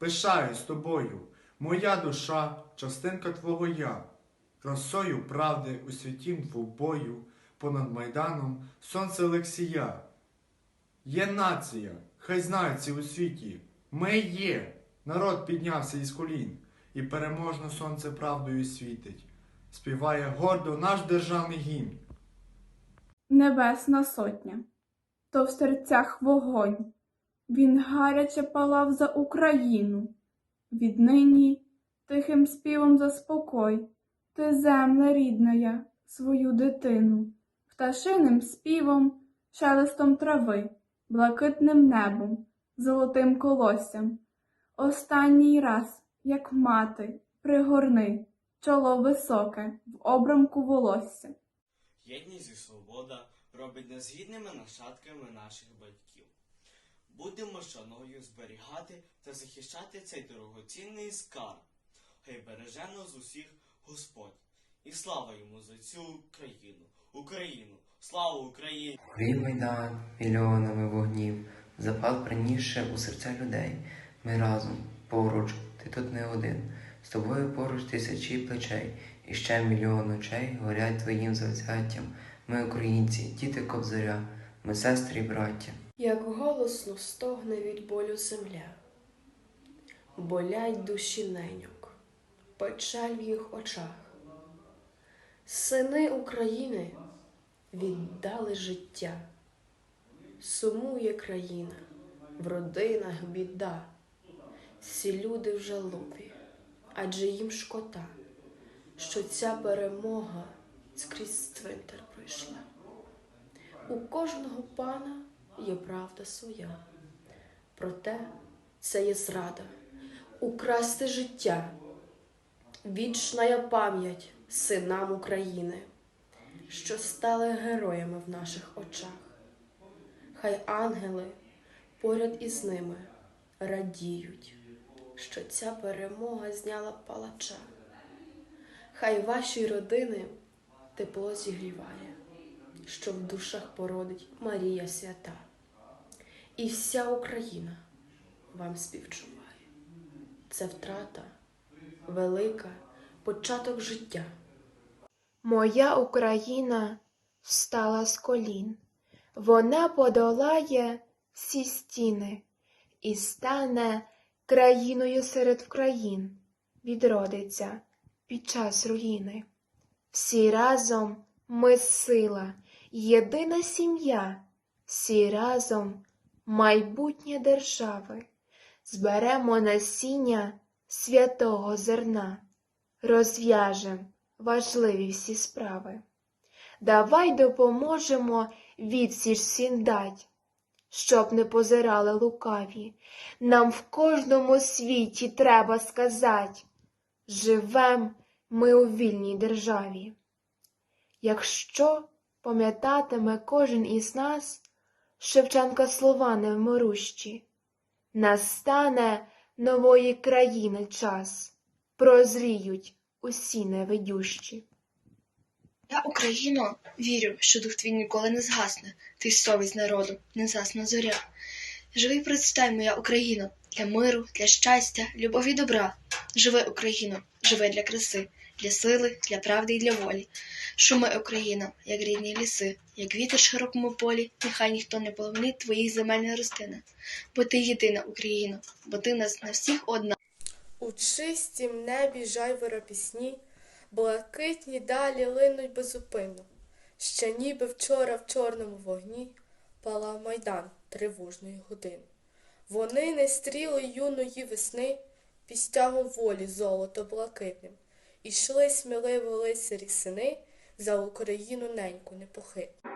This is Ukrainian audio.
пишаюсь тобою, моя душа, частинка твого я, красою правди у святім двобою, понад майданом сонце Олексія. Є нація, хай знають у світі. Ми є. Народ піднявся із колін, і переможно сонце правдою світить. Співає гордо наш державний гімн. Небесна сотня, то в серцях вогонь. Він гаряче палав за Україну. Віднині тихим співом заспокой, ти земле рідная, свою дитину, пташиним співом, шелестом трави, блакитним небом, золотим колоссям. Останній раз, як мати, пригорни, чоло високе, в обрамку волосся. Єдність і свобода робить нас гідними нащадками наших батьків. Будемо шаною зберігати та захищати цей дорогоцінний скарб. Хай береже нас усіх Господь. І слава йому за цю країну, Україну, слава Україні! Горів майдан мільйонами вогнів, запал приніше у серця людей. Ми разом, поруч, ти тут не один. З тобою поруч тисячі плечей, і ще мільйон очей горять твоїм завзяттям. Ми українці, діти кобзаря, ми сестри й браття. Як голосно стогне від болю земля, болять душі неньок, печаль в їх очах. Сини України віддали життя, сумує країна, в родинах біда, всі люди в жалобі, адже їм шкода, що ця перемога скрізь цвинтар пройшла. У кожного пана є правда своя. Проте це є зрада, украсти життя, вічна пам'ять синам України, що стали героями в наших очах. Хай ангели поряд із ними радіють, що ця перемога зняла палача. Хай ваші родини тепло зігріває що в душах породить Марія свята. І вся Україна вам співчуває. Це втрата велика, початок життя. Моя Україна встала з колін, вона подолає всі стіни і стане країною серед країн, відродиться під час руїни. Всі разом ми сила, єдина сім'я, всі разом майбутнє держави, зберемо насіння святого зерна, розв'яжем важливі всі справи. Давай допоможемо відсіч всім дать, щоб не позирали лукаві. Нам в кожному світі треба сказать, живем ми у вільній державі. Якщо пам'ятатиме кожен із нас Шевченка слова невмирущі, настане нової країни час, прозріють усі невидющі. Я, Україно, вірю, що дух твій ніколи не згасне, ти совість народу, не засна зоря. Живи процвітай, моя Україно, для миру, для щастя, любові добра. Живи, Україно, живи для краси, для сили, для правди і для волі. Шуми, Україна, як рідні ліси, як вітер в широкому полі, нехай ніхто не полонить твоїх земельних розтина. Бо ти єдина, Україно, бо ти нас на всіх одна. У чистім небі жайвора пісні, блакитні далі линуть безупинно. Ще ніби вчора в чорному вогні палав майдан тривожної години. Вони не стріли юної весни під волі золото блакитним, Ішли сміливо лицарі сини за Україну неньку непохитну.